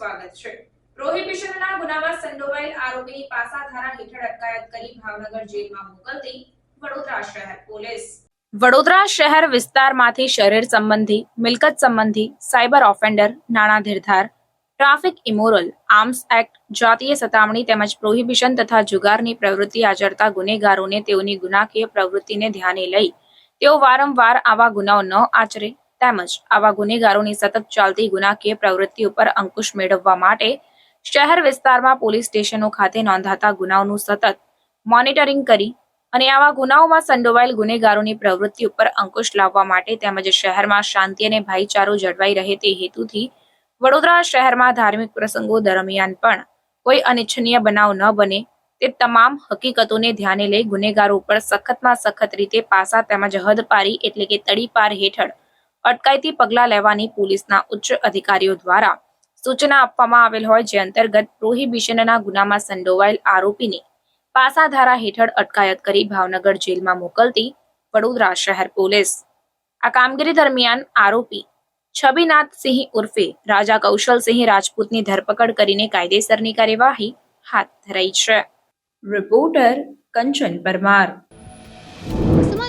સ્વાગત છે. પ્રોહિબિશનના ગુનામાં સંડોવાયેલ આરોપીની પાસા ધારા હેઠળ અટકાયત કરી ભાવનગર જેલમાં મોકલતી વડોદરા શહેર પોલીસ. વડોદરા શહેર વિસ્તારમાંથી શરીર સંબંધી, મિલકત સંબંધી, સાયબર ઓફેન્ડર નાણાં ધીરધાર ટ્રાફિક ઇમોરલ, આર્મ્સ એક્ટ, જાતીય સતામણી તેમજ પ્રોહિબિશન તથા જુગારની પ્રવૃત્તિ આચરતા ગુનેગારોને તેઓની ગુનાકીય પ્રવૃત્તિને ધ્યાને લઈ તેઓ વારંવાર આવા ગુનાઓ ન આચરે. તેમજ આવા ગુનેગારોની સતત ચાલતી ગુનાકીય પ્રવૃત્તિ ઉપર અંકુશ મેળવવા માટે શહેર વિસ્તારમાં પોલીસ સ્ટેશનો ખાતે નોંધાતા ગુનાઓનું સતત મોનિટરિંગ કરી અને આવા ગુનાઓમાં સંડોવાયેલ ગુનેગારોની પ્રવૃત્તિ ઉપર અંકુશ લાવવા માટે તેમજ શહેરમાં શાંતિ અને ભાઈચારો જળવાઈ રહે તે હેતુથી વડોદરા શહેરમાં ધાર્મિક પ્રસંગો દરમિયાન પણ કોઈ અનિચ્છનીય બનાવ ન બને તે તમામ હકીકતોને ધ્યાને લઈ ગુનેગારો ઉપર સખતમાં સખત રીતે પાસા તેમજ હદ પારી એટલે કે તડીપાર હેઠળ અટકાયતી પગલાં લેવાની પોલીસના ઉચ્ચ અધિકારીઓ દ્વારા સૂચના આપવામાં આવેલ હોય જે અંતર્ગત પ્રોહિબિશનના ગુનામાં સંડોવાયેલ આરોપીને પાસા ધારા હેઠળ અટકાયત કરી ભાવનગર જેલમાં મોકલતી વડોદરા શહેર પોલીસ. આ કામગીરી દરમિયાન આરોપી છબીનાથસિંહ ઉર્ફે રાજા કૌશલસિંહ રાજપૂતની ધરપકડ કરીને કાયદેસરની કાર્યવાહી હાથ ધરાઈ છે. રિપોર્ટર કંચન પરમાર.